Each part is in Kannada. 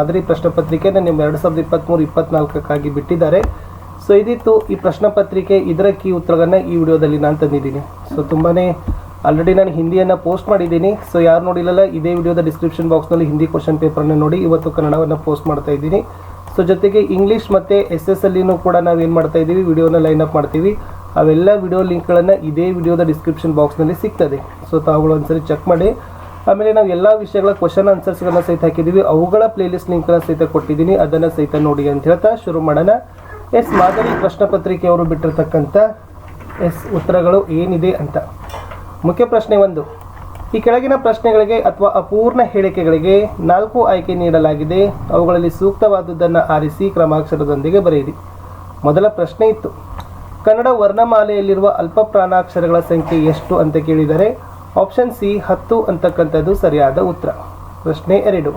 ಮಾದರಿ ಪ್ರಶ್ನೆ ಪತ್ರಿಕೆಯನ್ನು ನಿಮ್ಮ ಎರಡು ಸಾವಿರದ ಇಪ್ಪತ್ತ್ಮೂರು ಇಪ್ಪತ್ನಾಲ್ಕಕ್ಕಾಗಿ ಬಿಟ್ಟಿದ್ದಾರೆ. ಸೊ ಇದಿತ್ತು ಈ ಪ್ರಶ್ನೆ ಪತ್ರಿಕೆ. ಇದರ ಕೀ ಉತ್ತರಗಳನ್ನ ಈ ವಿಡಿಯೋದಲ್ಲಿ ನಾನು ತಂದಿದ್ದೀನಿ. ಸೊ ತುಂಬಾ ಆಲ್ರೆಡಿ ನಾನು ಹಿಂದಿಯನ್ನು ಪೋಸ್ಟ್ ಮಾಡಿದ್ದೀನಿ. ಸೊ ಯಾರು ನೋಡಿಲ್ಲಲ್ಲ, ಇದೇ ವಿಡಿಯೋದ ಡಿಸ್ಕ್ರಿಪ್ಷನ್ ಬಾಕ್ಸ್ನಲ್ಲಿ ಹಿಂದಿ ಕ್ವಶನ್ ಪೇಪರ್ನ ನೋಡಿ ಇವತ್ತು ಕನ್ನಡವನ್ನು ಪೋಸ್ಟ್ ಮಾಡ್ತಾ ಇದ್ದೀನಿ. ಸೊ ಜೊತೆಗೆ ಇಂಗ್ಲೀಷ್ ಮತ್ತು ಎಸ್ ಎಸ್ ಅಲ್ಲಿನೂ ಕೂಡ ನಾವು ಏನು ಮಾಡ್ತಾ ಇದ್ದೀವಿ, ವಿಡಿಯೋನ ಲೈನ್ ಅಪ್ ಮಾಡ್ತೀವಿ. ಅವೆಲ್ಲ ವಿಡಿಯೋ ಲಿಂಕ್ಗಳನ್ನು ಇದೇ ವಿಡಿಯೋದ ಡಿಸ್ಕ್ರಿಪ್ಷನ್ ಬಾಕ್ಸ್ನಲ್ಲಿ ಸಿಗ್ತದೆ. ಸೊ ತಾವುಗಳು ಒಂದ್ಸರಿ ಚೆಕ್ ಮಾಡಿ. ಆಮೇಲೆ ನಾವು ಎಲ್ಲ ವಿಷಯಗಳ ಕ್ವಶನ್ ಆನ್ಸರ್ಸ್ಗಳನ್ನ ಸಹಿತ ಹಾಕಿದ್ದೀವಿ ಅವುಗಳ ಪ್ಲೇಲಿಸ್ಟ್ ಲಿಂಕ್ಗಳನ್ನ ಸಹಿತ ಕೊಟ್ಟಿದ್ದೀನಿ. ಅದನ್ನು ಸಹಿತ ನೋಡಿ ಅಂತ ಹೇಳ್ತಾ ಶುರು ಮಾಡೋಣ. ಎಸ್ ಮಾದರಿ ಪ್ರಶ್ನೆ ಪತ್ರಿಕೆಯವರು ಬಿಟ್ಟಿರ್ತಕ್ಕಂಥ ಎಸ್ ಉತ್ತರಗಳು ಏನಿದೆ ಅಂತ. ಮುಖ್ಯ ಪ್ರಶ್ನೆ ಒಂದು. ಈ ಕೆಳಗಿನ ಪ್ರಶ್ನೆಗಳಿಗೆ ಅಥವಾ ಅಪೂರ್ಣ ಹೇಳಿಕೆಗಳಿಗೆ ನಾಲ್ಕು ಆಯ್ಕೆ ನೀಡಲಾಗಿದೆ. ಅವುಗಳಲ್ಲಿ ಸೂಕ್ತವಾದುದನ್ನು ಆರಿಸಿ ಕ್ರಮಾಕ್ಷರದೊಂದಿಗೆ ಬರೆಯಿರಿ. ಮೊದಲ ಪ್ರಶ್ನೆ ಇತ್ತು. ಕನ್ನಡ ವರ್ಣಮಾಲೆಯಲ್ಲಿರುವ ಅಲ್ಪ ಪ್ರಾಣಾಕ್ಷರಗಳ ಸಂಖ್ಯೆ ಎಷ್ಟು ಅಂತ ಕೇಳಿದರೆ ಆಪ್ಷನ್ ಸಿ ಹತ್ತು ಅಂತಕ್ಕಂಥದ್ದು ಸರಿಯಾದ ಉತ್ತರ. ಪ್ರಶ್ನೆ ಎರಡು.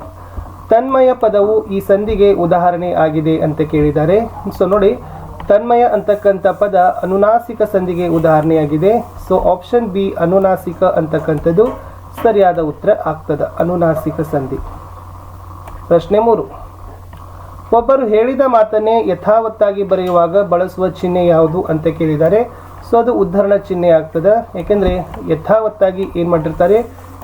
ತನ್ಮಯ ಪದವು ಈ ಸಂಧಿಗೆ ಉದಾಹರಣೆ ಆಗಿದೆ ಅಂತ ಕೇಳಿದ್ದಾರೆ. ಸೊ ನೋಡಿ, ತನ್ಮಯ ಅಂತಕ್ಕಂಥ ಪದ ಅನುನಾಸಿಕ ಸಂಧಿಗೆ ಉದಾಹರಣೆಯಾಗಿದೆ. ಸೊ ಆಪ್ಷನ್ ಬಿ ಅನುನಾಸಿಕ ಅಂತಕ್ಕಂಥದ್ದು ಸರಿಯಾದ ಉತ್ತರ ಆಗ್ತದ. ಅನುನಾಸಿಕ ಸಂಧಿ. ಪ್ರಶ್ನೆ ಮೂರು. ಒಬ್ಬರು ಹೇಳಿದ ಮಾತನ್ನೇ ಯಥಾವತ್ತಾಗಿ ಬರೆಯುವಾಗ ಬಳಸುವ ಚಿಹ್ನೆ ಯಾವುದು ಅಂತ ಕೇಳಿದ್ದಾರೆ. ಸೊ ಅದು ಉದ್ಧರಣ ಚಿಹ್ನೆ ಆಗ್ತದೆ. ಯಾಕೆಂದರೆ ಯಥಾವತ್ತಾಗಿ ಏನು ಮಾಡಿರ್ತಾರೆ?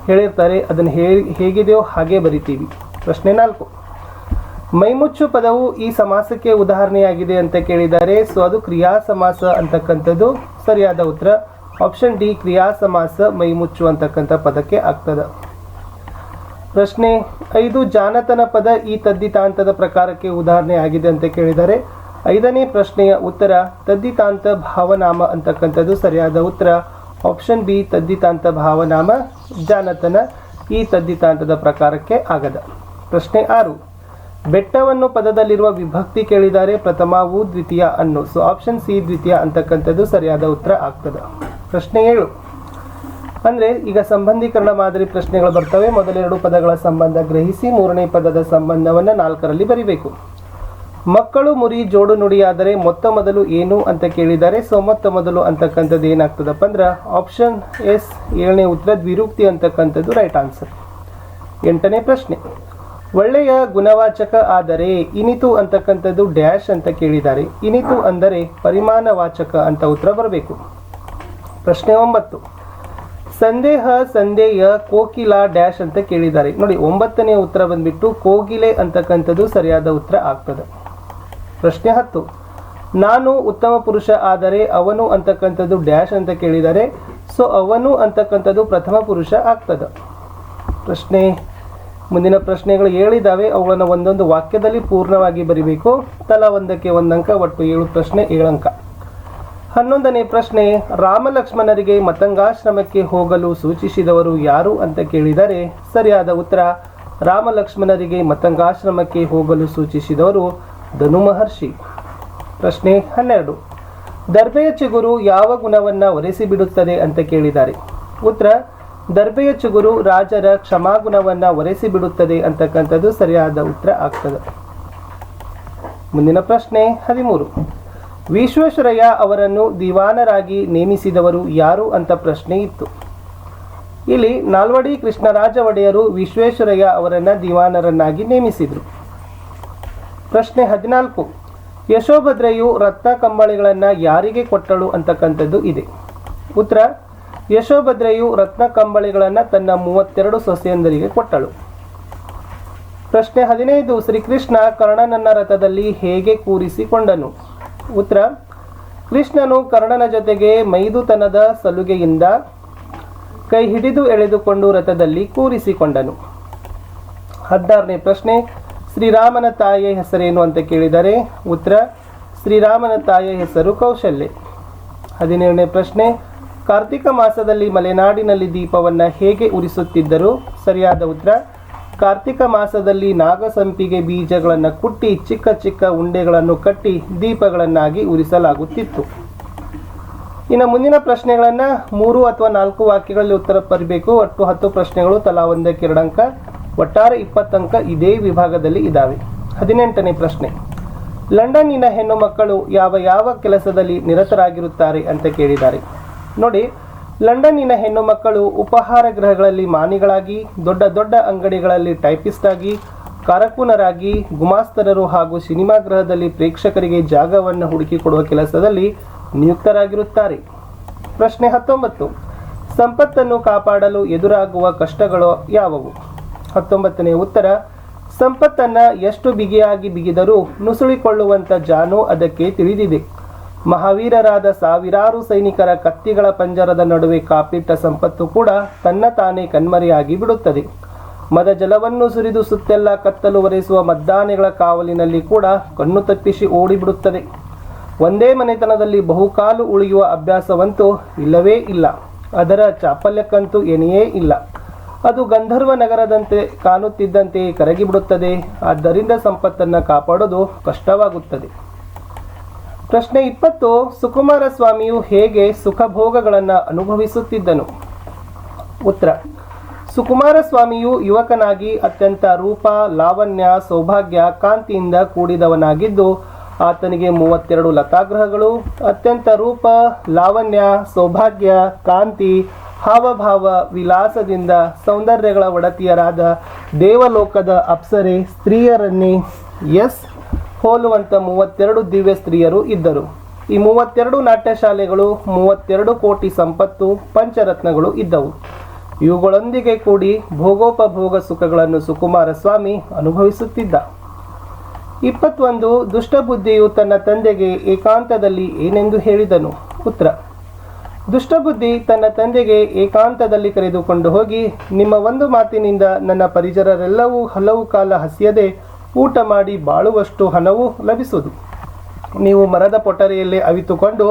ಹೇಳಿರ್ತಾರೆ, ಅದನ್ನು ಹೇ, ಹೇಗಿದೆಯೋ ಹಾಗೆ ಬರಿತೀವಿ. ಪ್ರಶ್ನೆ ನಾಲ್ಕು. ಮೈಮುಚ್ಚು ಪದವು ಈ ಸಮಾಸಕ್ಕೆ ಉದಾಹರಣೆಯಾಗಿದೆ ಅಂತ ಕೇಳಿದ್ದಾರೆ. ಸೊ ಅದು ಕ್ರಿಯಾ ಸಮಾಸ ಅಂತಕ್ಕಂಥದ್ದು. ಸರಿಯಾದ ಉತ್ತರ. ಆಪ್ಷನ್ ಡಿ ಕ್ರಿಯಾ ಸಮಾಸ ಮೈಮುಚ್ಚು ಅಂತಕ್ಕಂಥ ಪದಕ್ಕೆ ಆಗ್ತದೆ. ಪ್ರಶ್ನೆ ಐದು, ಜಾನತನ ಪದ ಈ ತದ್ದಿತಾಂತದ ಪ್ರಕಾರಕ್ಕೆ ಉದಾಹರಣೆ ಆಗಿದೆ ಅಂತ ಕೇಳಿದ್ದಾರೆ. ಐದನೇ ಪ್ರಶ್ನೆಯ ಉತ್ತರ ತದ್ದಿತಾಂತ ಭಾವನಾಮ ಅಂತಕ್ಕಂಥದ್ದು ಸರಿಯಾದ ಉತ್ತರ. ಆಪ್ಷನ್ ಬಿ ತದ್ದಿತಾಂತ ಭಾವನಾಮ, ಜಾನತನ. ಈ ತದ್ದಿತಾಂತದ ಪ್ರಕಾರಕ್ಕೆ ಆಗದ. ಪ್ರಶ್ನೆ ಆರು. ಬೆಟ್ಟವನ್ನು ಪದದಲ್ಲಿರುವ ವಿಭಕ್ತಿ ಕೇಳಿದ್ದಾರೆ ಪ್ರಥಮವು ದ್ವಿತೀಯ ಅನ್ನು. ಸೊ ಆಪ್ಷನ್ ಸಿ ದ್ವಿತೀಯ ಅಂತಕ್ಕಂಥದ್ದು ಸರಿಯಾದ ಉತ್ತರ ಆಗ್ತದ. ಪ್ರಶ್ನೆ ಏಳು. ಅಂದರೆ ಈಗ ಸಂಬಂಧೀಕರಣ ಮಾದರಿ ಪ್ರಶ್ನೆಗಳು ಬರ್ತವೆ. ಮೊದಲೆರಡು ಪದಗಳ ಸಂಬಂಧ ಗ್ರಹಿಸಿ, ಮೂರನೇ ಪದದ ಸಂಬಂಧವನ್ನು ನಾಲ್ಕರಲ್ಲಿ ಬರಿಬೇಕು. ಮಕ್ಕಳು ಮುರಿ ಜೋಡು ನುಡಿಯಾದರೆ ಮೊತ್ತ ಮೊದಲು ಏನು ಅಂತ ಕೇಳಿದ್ದಾರೆ ಸೊ ಮೊತ್ತ ಮೊದಲು ಅಂತಕ್ಕಂಥದ್ದು ಏನಾಗ್ತದಪ್ಪ ಅಂದ್ರೆ ಆಪ್ಷನ್ ಎಸ್ ಏಳನೇ ಉತ್ತರ ದ್ವಿರೂಕ್ತಿ ಅಂತಕ್ಕಂಥದ್ದು ರೈಟ್ ಆನ್ಸರ್ ಎಂಟನೇ ಪ್ರಶ್ನೆ, ಒಳ್ಳೆಯ ಗುಣವಾಚಕ ಆದರೆ ಇನಿತು ಅಂತಕ್ಕಂಥದ್ದು ಡ್ಯಾಶ್ ಅಂತ ಕೇಳಿದ್ದಾರೆ. ಇನಿತು ಅಂದರೆ ಪರಿಮಾಣವಾಚಕ ಅಂತ ಉತ್ತರ ಬರಬೇಕು. ಪ್ರಶ್ನೆ ಒಂಬತ್ತು, ಸಂದೇಹ ಸಂದೇಹ ಕೋಕಿಲ ಡ್ಯಾಶ್ ಅಂತ ಕೇಳಿದ್ದಾರೆ. ನೋಡಿ, ಒಂಬತ್ತನೇ ಉತ್ತರ ಬಂದ್ಬಿಟ್ಟು ಕೋಗಿಲೆ ಅಂತಕ್ಕಂಥದ್ದು ಸರಿಯಾದ ಉತ್ತರ ಆಗ್ತದೆ. ಪ್ರಶ್ನೆ ಹತ್ತು. ನಾನು ಉತ್ತಮ ಪುರುಷ ಆದರೆ ಅವನು ಅಂತಕ್ಕಂಥದ್ದು ಡ್ಯಾಶ್ ಅಂತ ಕೇಳಿದರೆ, ಸೊ ಅವನು ಅಂತಕ್ಕಂಥದ್ದು ಪ್ರಥಮ ಪುರುಷ ಆಗ್ತದೆ. ಪ್ರಶ್ನೆ, ಮುಂದಿನ ಪ್ರಶ್ನೆಗಳು ಹೇಳಿದ್ದಾವೆ ಅವುಗಳನ್ನು ಒಂದೊಂದು ವಾಕ್ಯದಲ್ಲಿ ಪೂರ್ಣವಾಗಿ ಬರಿಬೇಕು. ತಲಾ ಒಂದಕ್ಕೆ ಒಂದಂಕ ಒಟ್ಟು ಏಳು ಪ್ರಶ್ನೆ ಏಳಂಕ ಹನ್ನೊಂದನೇ ಪ್ರಶ್ನೆ, ರಾಮಲಕ್ಷ್ಮಣರಿಗೆ ಮತಂಗಾಶ್ರಮಕ್ಕೆ ಹೋಗಲು ಸೂಚಿಸಿದವರು ಯಾರು ಅಂತ ಕೇಳಿದರೆ, ಸರಿಯಾದ ಉತ್ತರ, ರಾಮಲಕ್ಷ್ಮಣರಿಗೆ ಮತಂಗಾಶ್ರಮಕ್ಕೆ ಹೋಗಲು ಸೂಚಿಸಿದವರು ಧನು ಮಹರ್ಷಿ ಪ್ರಶ್ನೆ ಹನ್ನೆರಡು. ದರ್ಬೆಯ ಚಿಗುರು ಯಾವ ಗುಣವನ್ನು ಒರೆಸಿಬಿಡುತ್ತದೆ ಅಂತ ಕೇಳಿದ್ದಾರೆ. ಉತ್ತರ ದರ್ಬೆಯ ಚಿಗುರು ರಾಜರ ಕ್ಷಮಾಗುಣವನ್ನು ಒರೆಸಿಬಿಡುತ್ತದೆ ಅಂತಕ್ಕಂಥದ್ದು ಸರಿಯಾದ ಉತ್ತರ ಆಗ್ತದೆ. ಮುಂದಿನ ಪ್ರಶ್ನೆ ಹದಿಮೂರು. ವಿಶ್ವೇಶ್ವರಯ್ಯ ಅವರನ್ನು ದಿವಾನರಾಗಿ ನೇಮಿಸಿದವರು ಯಾರು ಅಂತ ಪ್ರಶ್ನೆ ಇತ್ತು. ಇಲ್ಲಿ ನಾಲ್ವಡಿ ಕೃಷ್ಣರಾಜ ಒಡೆಯರು ವಿಶ್ವೇಶ್ವರಯ್ಯ ಅವರನ್ನು ದಿವಾನರನ್ನಾಗಿ ನೇಮಿಸಿದರು. ಪ್ರಶ್ನೆ ಹದಿನಾಲ್ಕು. ಯಶೋಭದ್ರೆಯು ರತ್ನ ಕಂಬಳಿಗಳನ್ನು ಯಾರಿಗೆ ಕೊಟ್ಟಳು ಅಂತಕ್ಕಂಥದ್ದು ಇದೆ. ಉತ್ತರ, ಯಶೋಭದ್ರೆಯು ರತ್ನ ಕಂಬಳಿಗಳನ್ನು ತನ್ನ ಮೂವತ್ತೆರಡು ಸೊಸೆಯಂದರಿಗೆ ಕೊಟ್ಟಳು. ಪ್ರಶ್ನೆ ಹದಿನೈದು, ಶ್ರೀಕೃಷ್ಣ ಕರ್ಣನನ್ನ ರಥದಲ್ಲಿ ಹೇಗೆ ಕೂರಿಸಿಕೊಂಡನು? ಉತ್ತರ, ಕೃಷ್ಣನು ಕರ್ಣನ ಜೊತೆಗೆ ಮೈದುತನದ ಸಲುಗೆಯಿಂದ ಕೈ ಹಿಡಿದು ಎಳೆದುಕೊಂಡು ರಥದಲ್ಲಿ ಕೂರಿಸಿಕೊಂಡನು. ಹದಿನಾರನೇ ಪ್ರಶ್ನೆ ಶ್ರೀರಾಮನ ತಾಯಿಯ ಹೆಸರೇನು ಅಂತ ಕೇಳಿದರೆ ಉತ್ತರ, ಶ್ರೀರಾಮನ ತಾಯಿಯ ಹೆಸರು ಕೌಶಲ್ಯ. ಹದಿನೇಳನೇ ಪ್ರಶ್ನೆ, ಕಾರ್ತಿಕ ಮಾಸದಲ್ಲಿ ಮಲೆನಾಡಿನಲ್ಲಿ ದೀಪವನ್ನು ಹೇಗೆ ಉರಿಸುತ್ತಿದ್ದರು? ಸರಿಯಾದ ಉತ್ತರ, ಕಾರ್ತಿಕ ಮಾಸದಲ್ಲಿ ನಾಗಸಂಪಿಗೆ ಬೀಜಗಳನ್ನು ಕುಟ್ಟಿ ಚಿಕ್ಕ ಚಿಕ್ಕ ಉಂಡೆಗಳನ್ನು ಕಟ್ಟಿ ದೀಪಗಳನ್ನಾಗಿ ಉರಿಸಲಾಗುತ್ತಿತ್ತು. ಇನ್ನು ಮುಂದಿನ ಪ್ರಶ್ನೆಗಳನ್ನು ಮೂರು ಅಥವಾ ನಾಲ್ಕು ವಾಕ್ಯಗಳಲ್ಲಿ ಉತ್ತರ ಬರಬೇಕು. ಒಟ್ಟು ಹತ್ತು ಪ್ರಶ್ನೆಗಳು, ತಲಾ ಒಂದಕ್ಕೆ ಎರಡು ಅಂಕ ಒಟ್ಟಾರೆ ಇಪ್ಪತ್ತಂಕ ಇದೇ ವಿಭಾಗದಲ್ಲಿ ಇದ್ದಾವೆ. ಹದಿನೆಂಟನೇ ಪ್ರಶ್ನೆ. ಲಂಡನ್ನಿನ ಹೆಣ್ಣು ಮಕ್ಕಳು ಯಾವ ಯಾವ ಕೆಲಸದಲ್ಲಿ ನಿರತರಾಗಿರುತ್ತಾರೆ ಅಂತ ಕೇಳಿದ್ದಾರೆ. ನೋಡಿ, ಲಂಡನ್ನಿನ ಹೆಣ್ಣು ಮಕ್ಕಳು ಉಪಹಾರ ಗೃಹಗಳಲ್ಲಿ ಮಾನಿಗಳಾಗಿ, ದೊಡ್ಡ ದೊಡ್ಡ ಅಂಗಡಿಗಳಲ್ಲಿ ಟೈಪಿಸ್ಟ್ ಆಗಿ ಕಾರಕೂನರಾಗಿ, ಗುಮಾಸ್ತರರು ಹಾಗೂ ಸಿನಿಮಾ ಗೃಹದಲ್ಲಿ ಪ್ರೇಕ್ಷಕರಿಗೆ ಜಾಗವನ್ನು ಹುಡುಕಿಕೊಡುವ ಕೆಲಸದಲ್ಲಿ ನಿಯುಕ್ತರಾಗಿರುತ್ತಾರೆ. ಪ್ರಶ್ನೆ ಹತ್ತೊಂಬತ್ತು. ಸಂಪತ್ತನ್ನು ಕಾಪಾಡಲು ಎದುರಾಗುವ ಕಷ್ಟಗಳು ಯಾವುವು? ಹತ್ತೊಂಬತ್ತನೇ ಉತ್ತರ. ಸಂಪತ್ತನ್ನ ಎಷ್ಟು ಬಿಗಿಯಾಗಿ ಬಿಗಿದರೂ ನುಸುಳಿಕೊಳ್ಳುವಂಥ ಜಾನು ಅದಕ್ಕೆ ತಿಳಿದಿದೆ. ಮಹಾವೀರರಾದ ಸಾವಿರಾರು ಸೈನಿಕರ ಕತ್ತಿಗಳ ಪಂಜರದ ನಡುವೆ ಕಾಪಿಟ್ಟ ಸಂಪತ್ತು ಕೂಡ ತನ್ನ ತಾನೇ ಕಣ್ಮರೆಯಾಗಿ ಬಿಡುತ್ತದೆ. ಮದ ಜಲವನ್ನು ಸುರಿದು ಸುತ್ತೆಲ್ಲ ಕತ್ತಲು ಒರೆಸುವ ಮದ್ದಾನೆಗಳ ಕಾವಲಿನಲ್ಲಿ ಕೂಡ ಕಣ್ಣು ತಪ್ಪಿಸಿ ಓಡಿಬಿಡುತ್ತದೆ. ಒಂದೇ ಮನೆತನದಲ್ಲಿ ಬಹುಕಾಲು ಉಳಿಯುವ ಅಭ್ಯಾಸವಂತೂ ಇಲ್ಲವೇ ಇಲ್ಲ. ಅದರ ಚಾಪಲ್ಯಕ್ಕಂತೂ ಏನೇ ಇಲ್ಲ. ಅದು ಗಂಧರ್ವ ನಗರದಂತೆ ಕಾಣುತ್ತಿದ್ದಂತೆ ಕರಗಿಬಿಡುತ್ತದೆ. ಆದ್ದರಿಂದ ಸಂಪತ್ತನ್ನು ಕಾಪಾಡೋದು ಕಷ್ಟವಾಗುತ್ತದೆ. ಪ್ರಶ್ನೆ ಇಪ್ಪತ್ತು, ಸುಕುಮಾರ ಸ್ವಾಮಿಯು ಹೇಗೆ ಸುಖಭೋಗಗಳನ್ನು ಅನುಭವಿಸುತ್ತಿದ್ದನು? ಉತ್ತರ, ಸುಕುಮಾರ ಸ್ವಾಮಿಯು ಯುವಕನಾಗಿ ಅತ್ಯಂತ ರೂಪ, ಲಾವಣ್ಯ, ಸೌಭಾಗ್ಯ, ಕಾಂತಿಯಿಂದ ಕೂಡಿದವನಾಗಿದ್ದು, ಆತನಿಗೆ ಮೂವತ್ತೆರಡು ಲತಾಗ್ರಹಗಳು, ಅತ್ಯಂತ ರೂಪ, ಲಾವಣ್ಯ, ಸೌಭಾಗ್ಯ, ಕಾಂತಿ ಹಾವಭಾವ ವಿಲಾಸದಿಂದ ಸೌಂದರ್ಯಗಳ ಒಡತಿಯರಾದ ದೇವಲೋಕದ ಅಪ್ಸರೆ ಸ್ತ್ರೀಯರನ್ನೇ ಎಸ್ ಹೋಲುವಂಥ ಮೂವತ್ತೆರಡು ದಿವ್ಯ ಸ್ತ್ರೀಯರು ಇದ್ದರು. ಈ ಮೂವತ್ತೆರಡು ನಾಟ್ಯಶಾಲೆಗಳು, ಮೂವತ್ತೆರಡು ಕೋಟಿ ಸಂಪತ್ತು, ಪಂಚರತ್ನಗಳು ಇದ್ದವು. ಇವುಗಳೊಂದಿಗೆ ಕೂಡಿ ಭೋಗೋಪಭೋಗ ಸುಖಗಳನ್ನು ಸುಕುಮಾರ ಸ್ವಾಮಿ ಅನುಭವಿಸುತ್ತಿದ್ದ. ಇಪ್ಪತ್ತೊಂದು ದುಷ್ಟಬುದ್ಧಿಯು ತನ್ನ ತಂದೆಗೆ ಏಕಾಂತದಲ್ಲಿ ಏನೆಂದು ಹೇಳಿದನು? ಉತ್ತರ ದುಷ್ಟಬುದ್ಧಿ ತನ್ನ ತಂದೆಗೆ ಏಕಾಂತದಲ್ಲಿ ಕರೆದುಕೊಂಡು ಹೋಗಿ, ನಿಮ್ಮ ಒಂದು ಮಾತಿನಿಂದ ನನ್ನ ಪರಿಜರರೆಲ್ಲವೂ ಹಲವು ಕಾಲ ಹಸಿಯದೆ ಊಟ ಮಾಡಿ ಬಾಳುವಷ್ಟು ಹಣವು ಲಭಿಸುವುದು. ನೀವು ಮರದ ಪೊಟರೆಯಲ್ಲಿ ಅವಿತುಕೊಂಡು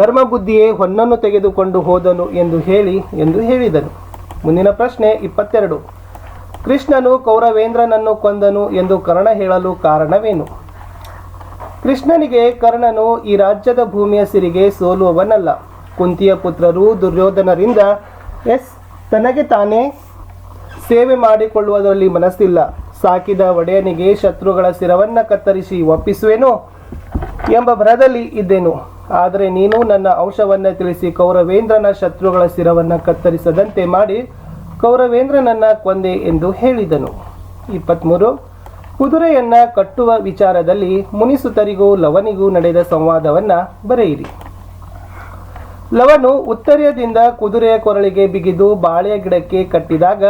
ಧರ್ಮಬುದ್ಧಿಯೇ ಹೊನ್ನನ್ನು ತೆಗೆದುಕೊಂಡು ಹೋದನು ಎಂದು ಹೇಳಿ ಎಂದು ಹೇಳಿದನು. ಮುಂದಿನ ಪ್ರಶ್ನೆ ಇಪ್ಪತ್ತೆರಡು. ಕೃಷ್ಣನು ಕೌರವೇಂದ್ರನನ್ನು ಕೊಂದನು ಎಂದು ಕರ್ಣ ಹೇಳಲು ಕಾರಣವೇನು? ಕೃಷ್ಣನಿಗೆ ಕರ್ಣನು ಈ ರಾಜ್ಯದ ಭೂಮಿಯ ಸಿರಿಗೆ ಸೋಲುವವನಲ್ಲ. ಕುಂತಿಯ ಪುತ್ರರು ದುರ್ಯೋಧನರಿಂದ, ಎಸ್, ತನಗೆ ತಾನೇ ಸೇವೆ ಮಾಡಿಕೊಳ್ಳುವುದರಲ್ಲಿ ಮನಸ್ಸಿಲ್ಲ. ಸಾಕಿದ ಒಡೆಯನಿಗೆ ಶತ್ರುಗಳ ಶಿರವನ್ನ ಕತ್ತರಿಸಿ ಒಪ್ಪಿಸುವೆನು ಎಂಬ ಭರದಲ್ಲಿ ಇದ್ದೇನು. ಆದರೆ ನೀನು ನನ್ನ ಅಂಶವನ್ನು ತಿಳಿಸಿ ಕೌರವೇಂದ್ರನ ಶತ್ರುಗಳ ಶಿರವನ್ನ ಕತ್ತರಿಸದಂತೆ ಮಾಡಿ ಕೌರವೇಂದ್ರನನ್ನ ಕೊಂದೆ ಎಂದು ಹೇಳಿದನು. ಇಪ್ಪತ್ತ್ಮೂರು ಕುದುರೆಯನ್ನ ಕಟ್ಟುವ ವಿಚಾರದಲ್ಲಿ ಮುನಿಸುತರಿಗೂ ಲವನಿಗೂ ನಡೆದ ಸಂವಾದವನ್ನ ಬರೆಯಿರಿ. ಲವನು ಉತ್ತರದಿಂದ ಕುದುರೆಯ ಕೊರಳಿಗೆ ಬಿಗಿದು ಬಾಳೆಯ ಗಿಡಕ್ಕೆ ಕಟ್ಟಿದಾಗ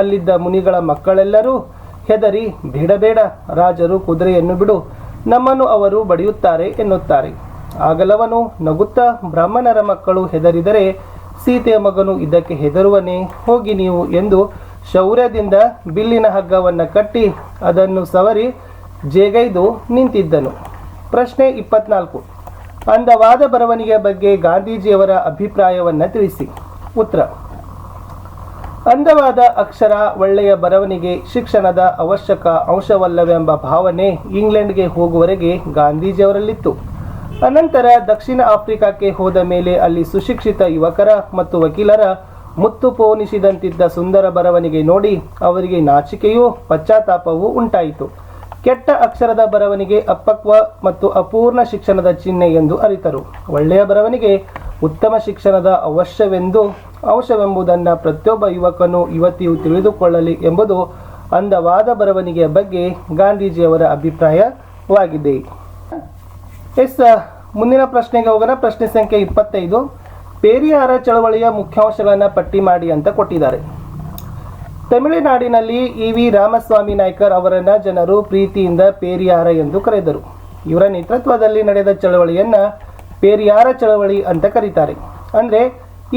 ಅಲ್ಲಿದ್ದ ಮುನಿಗಳ ಮಕ್ಕಳೆಲ್ಲರೂ ಹೆದರಿ, ಬೇಡಬೇಡ ಬೇಡ ರಾಜರು ಕುದುರೆಯನ್ನು ಬಿಡು, ನಮ್ಮನ್ನು ಅವರು ಬಡಿಯುತ್ತಾರೆ ಎನ್ನುತ್ತಾರೆ. ಆಗಲವನು ನಗುತ್ತಾ, ಬ್ರಾಹ್ಮಣರ ಮಕ್ಕಳು ಹೆದರಿದರೆ ಸೀತೆಯ ಮಗನು ಇದಕ್ಕೆ ಹೆದರುವನೇ? ಹೋಗಿ ನೀವು ಎಂದು ಶೌರ್ಯದಿಂದ ಬಿಲ್ಲಿನ ಹಗ್ಗವನ್ನು ಕಟ್ಟಿ ಅದನ್ನು ಸವರಿ ಜೇಗೈದು ನಿಂತಿದ್ದನು. ಪ್ರಶ್ನೆ ಇಪ್ಪತ್ನಾಲ್ಕು. ಅಂದವಾದ ಬರವಣಿಗೆ ಬಗ್ಗೆ ಗಾಂಧೀಜಿಯವರ ಅಭಿಪ್ರಾಯವನ್ನು ತಿಳಿಸಿ. ಉತ್ತರ. ಅಂದವಾದ ಅಕ್ಷರ ಒಳ್ಳೆಯ ಬರವಣಿಗೆ ಶಿಕ್ಷಣದ ಅವಶ್ಯಕ ಅಂಶವಲ್ಲವೆಂಬ ಭಾವನೆ ಇಂಗ್ಲೆಂಡ್ಗೆ ಹೋಗುವವರೆಗೆ ಗಾಂಧೀಜಿಯವರಲ್ಲಿತ್ತು. ಅನಂತರ ದಕ್ಷಿಣ ಆಫ್ರಿಕಾಕ್ಕೆ ಹೋದ ಮೇಲೆ ಅಲ್ಲಿ ಸುಶಿಕ್ಷಿತ ಯುವಕರ ಮತ್ತು ವಕೀಲರ ಮುತ್ತು ಪೋನಿಸಿದಂತಿದ್ದ ಸುಂದರ ಬರವಣಿಗೆ ನೋಡಿ ಅವರಿಗೆ ನಾಚಿಕೆಯೂ ಪಶ್ಚಾತ್ತಾಪವೂ ಉಂಟಾಯಿತು. ಕೆಟ್ಟ ಅಕ್ಷರದ ಬರವಣಿಗೆ ಅಪಕ್ವ ಮತ್ತು ಅಪೂರ್ಣ ಶಿಕ್ಷಣದ ಚಿಹ್ನೆ ಎಂದು ಅರಿತರು. ಒಳ್ಳೆಯ ಬರವಣಿಗೆ ಉತ್ತಮ ಶಿಕ್ಷಣದ ಅವಶ್ಯವೆಂದು ಅಂಶವೆಂಬುದನ್ನು ಪ್ರತಿಯೊಬ್ಬ ಯುವಕನು ಯುವತಿಯು ತಿಳಿದುಕೊಳ್ಳಲಿ ಎಂಬುದು ಅಂದವಾದ ಬರವಣಿಗೆಯ ಬಗ್ಗೆ ಗಾಂಧೀಜಿಯವರ ಅಭಿಪ್ರಾಯವಾಗಿದೆ. ಎಸ್ ಮುಂದಿನ ಪ್ರಶ್ನೆಗೆ ಹೋಗೋಣ. ಪ್ರಶ್ನೆ ಸಂಖ್ಯೆ ಇಪ್ಪತ್ತೈದು. ಪೇರಿಯಾರ ಚಳವಳಿಯ ಮುಖ್ಯಾಂಶಗಳನ್ನು ಪಟ್ಟಿ ಮಾಡಿ ಅಂತ ಕೊಟ್ಟಿದ್ದಾರೆ. ತಮಿಳುನಾಡಿನಲ್ಲಿ ಇ ವಿ ರಾಮಸ್ವಾಮಿ ನಾಯ್ಕರ್ ಅವರನ್ನು ಜನರು ಪ್ರೀತಿಯಿಂದ ಪೇರಿಯಾರ ಎಂದು ಕರೆದರು. ಇವರ ನೇತೃತ್ವದಲ್ಲಿ ನಡೆದ ಚಳವಳಿಯನ್ನು ಪೇರಿಯಾರ ಚಳವಳಿ ಅಂತ ಕರೀತಾರೆ. ಅಂದ್ರೆ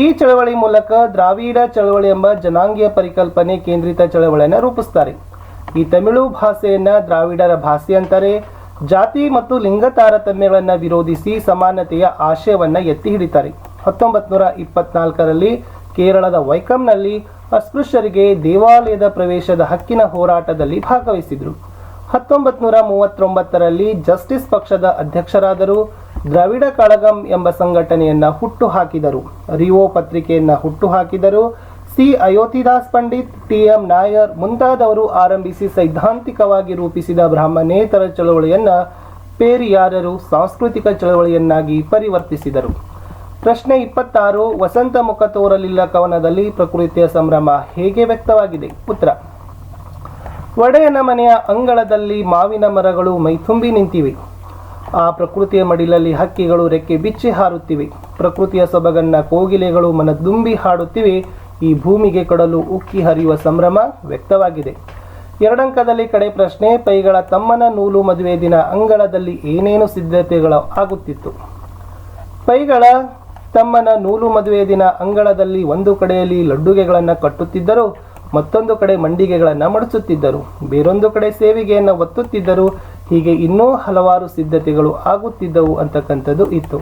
ಈ ಚಳವಳಿ ಮೂಲಕ ದ್ರಾವಿಡ ಚಳವಳಿ ಎಂಬ ಜನಾಂಗೀಯ ಪರಿಕಲ್ಪನೆ ಕೇಂದ್ರಿತ ಚಳವಳಿಯನ್ನು ರೂಪಿಸ್ತಾರೆ. ಈ ತಮಿಳು ಭಾಷೆಯನ್ನ ದ್ರಾವಿಡರ ಭಾಷೆ ಅಂತಾರೆ. ಜಾತಿ ಮತ್ತು ಲಿಂಗ ತಾರತಮ್ಯಗಳನ್ನು ವಿರೋಧಿಸಿ ಸಮಾನತೆಯ ಆಶಯವನ್ನ ಎತ್ತಿ ಹಿಡಿತಾರೆ. ಹತ್ತೊಂಬತ್ತು ನೂರ ಇಪ್ಪತ್ನಾಲ್ಕರಲ್ಲಿ ಕೇರಳದ ವೈಕಂನಲ್ಲಿ ಅಸ್ಪೃಶ್ಯರಿಗೆ ದೇವಾಲಯದ ಪ್ರವೇಶದ ಹಕ್ಕಿನ ಹೋರಾಟದಲ್ಲಿ ಭಾಗವಹಿಸಿದರು. ಹತ್ತೊಂಬತ್ತು ನೂರ ಮೂವತ್ತೊಂಬತ್ತರಲ್ಲಿ ಜಸ್ಟಿಸ್ ಪಕ್ಷದ ಅಧ್ಯಕ್ಷರಾದರು. ದ್ರವಿಡ ಕಳಗಂ ಎಂಬ ಸಂಘಟನೆಯನ್ನು ಹುಟ್ಟು ಹಾಕಿದರು ರಿಯೋ ಪತ್ರಿಕೆಯನ್ನು ಹುಟ್ಟು ಹಾಕಿದರು C. Ayothidas Pandit T M Nair ಮುಂತಾದವರು ಆರಂಭಿಸಿ ಸೈದ್ಧಾಂತಿಕವಾಗಿ ರೂಪಿಸಿದ ಬ್ರಾಹ್ಮಣೇತರ ಚಳವಳಿಯನ್ನು, ಪೇರಿಯಾರರು ಸಾಂಸ್ಕೃತಿಕ ಚಳವಳಿಯನ್ನಾಗಿ ಪರಿವರ್ತಿಸಿದರು. ಪ್ರಶ್ನೆ ಇಪ್ಪತ್ತಾರು, ವಸಂತ ಮುಖ ತೋರಲಿಲ್ಲ ಕವನದಲ್ಲಿ ಪ್ರಕೃತಿಯ ಸಂಭ್ರಮ ಹೇಗೆ ವ್ಯಕ್ತವಾಗಿದೆ? ಉತ್ತರ. ಒಡೆಯನ ಮನೆಯ ಅಂಗಳದಲ್ಲಿ ಮಾವಿನ ಮರಗಳು ಮೈತುಂಬಿ ನಿಂತಿವೆ. ಆ ಪ್ರಕೃತಿಯ ಮಡಿಲಲ್ಲಿ ಹಕ್ಕಿಗಳು ರೆಕ್ಕೆ ಬಿಚ್ಚಿ ಹಾರುತ್ತಿವೆ. ಪ್ರಕೃತಿಯ ಸೊಬಗನ್ನ ಕೋಗಿಲೆಗಳು ಮನದುಂಬಿ ಹಾಡುತ್ತಿವೆ. ಈ ಭೂಮಿಗೆ ಕೊಡಲು ಉಕ್ಕಿ ಹರಿಯುವ ಸಂಭ್ರಮ ವ್ಯಕ್ತವಾಗಿದೆ. ಎರಡಂಕದಲ್ಲಿ ಕಡೆ ಪ್ರಶ್ನೆ, ಪೈಗಳ ತಮ್ಮನ ನೂಲು ಮದುವೆ ದಿನ ಅಂಗಳದಲ್ಲಿ ಏನೇನು ಸಿದ್ಧತೆಗಳು ಆಗುತ್ತಿತ್ತು? ಪೈಗಳ ತಮ್ಮನ ನೂಲು ಮದುವೆ ದಿನ ಅಂಗಳದಲ್ಲಿ ಒಂದು ಕಡೆಯಲ್ಲಿ ಲಡ್ಡುಗೆಗಳನ್ನು ಕಟ್ಟುತ್ತಿದ್ದರು, ಮತ್ತೊಂದು ಕಡೆ ಮಂಡಿಗೆಗಳನ್ನು ಮಡಿಸುತ್ತಿದ್ದರು ಬೇರೊಂದು ಕಡೆ ಸೇವಿಗೆಯನ್ನು ಒತ್ತುತ್ತಿದ್ದರು, ಹೀಗೆ ಇನ್ನೂ ಹಲವಾರು ಸಿದ್ಧತೆಗಳು ಆಗುತ್ತಿದ್ದವು ಅಂತಕ್ಕಂಥದ್ದು ಇತ್ತು.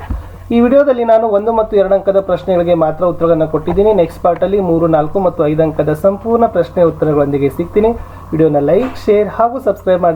ಈ ವಿಡಿಯೋದಲ್ಲಿ ನಾನು ಒಂದು ಮತ್ತು ಎರಡು ಅಂಕದ ಪ್ರಶ್ನೆಗಳಿಗೆ ಮಾತ್ರ ಉತ್ತರಗಳನ್ನು ಕೊಟ್ಟಿದ್ದೀನಿ. ನೆಕ್ಸ್ಟ್ ಪಾರ್ಟಲ್ಲಿ ಮೂರು, ನಾಲ್ಕು ಮತ್ತು ಐದು ಅಂಕದ ಸಂಪೂರ್ಣ ಪ್ರಶ್ನೆ ಉತ್ತರಗಳೊಂದಿಗೆ ಸಿಗ್ತೀನಿ. ವಿಡಿಯೋನ ಲೈಕ್, ಶೇರ್ ಹಾಗೂ ಸಬ್ಸ್ಕ್ರೈಬ್ ಮಾಡಲಿ